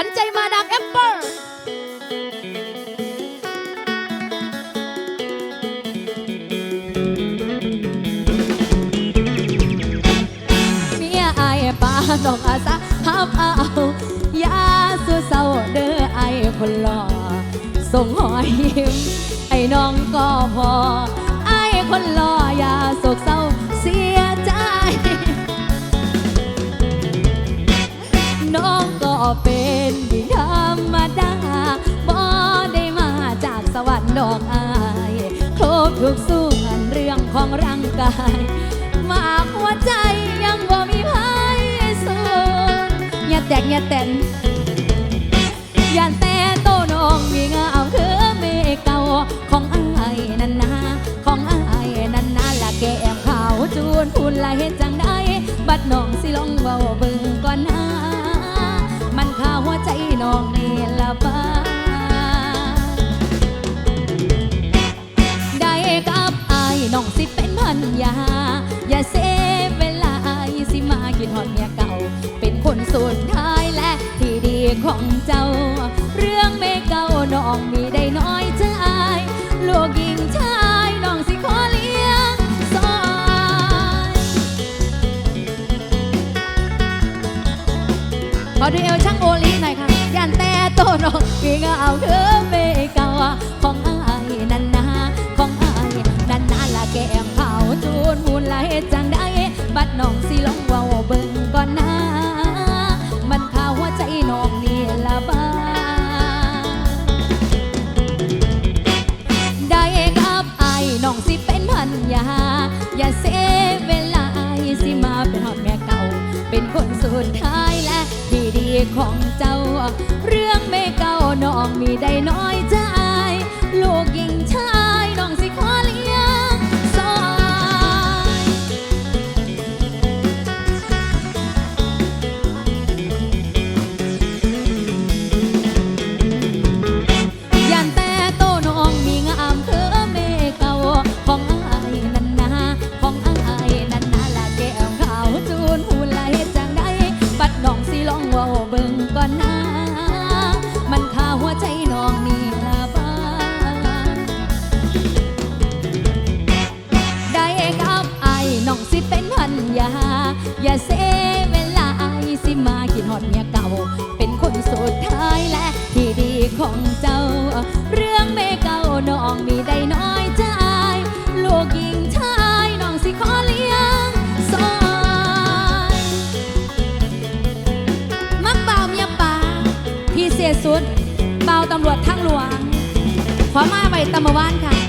วัญใจมาดามแอปเปิลเมียอายป้าต้องอาสาฮับเอายาสู้เศร้าเด้อไอายคนหล่อส่งหอยยิ้มไอ้น้องก็พอ ไอ้คนหล่อยาโศกเศร้าเสียใจ น้องก็เป็น ดิธรรมดาบ่ได้มาจากสวรรค์ดอกอายครบทุกส่วนเรื่องของร่างกายมากหัวใจยังบ่มีไพ่สูนอย่าแตกอย่าแตนอย่าแต่โตน้องมีเงามคือเมเก่าของอายนันนาของอายนันนาละแก้มขาวจูนพูนละเฮ็ดจังได้บัดน้องสิลองเบาเบิ่งก่อนนะมันข้า น้องนี่ลบาได้กับอายน้องสิเป็นพันยา อย่าเสียเวลาอายสิมากินหอนเมียเก่า เป็นคนสุดท้ายและที่ดีของเจ้า เรื่องไม่เก่าน้องมีได้น้อยใจลูกหญิงชายน้องสิขอเลี้ยงซอยขอดูเอวช่างโอลีหน่อยค่ะยั นแต่โตนกมีเงาคือเมกาของอายนันนาของอายนันนาละแก้มขาจูนมูลละเฮจังได้ บัดน้องสิลองเว้าเบิ่งก่อนนะมันข้าหัวใจน้องนี่ละบ้าได้กับไอ้น้องสิเป็นพันยา อย่าเสียเวลาไอ้สิมาเป็นหอดแม่เก่า เป็นคนสุดท้าย ของเจ้า เรื่องไม่เก่าน้องมีได้น้อย สุดเบาตำรวจทั้งหลวง ขอมาไว้ตำมวานค่ะ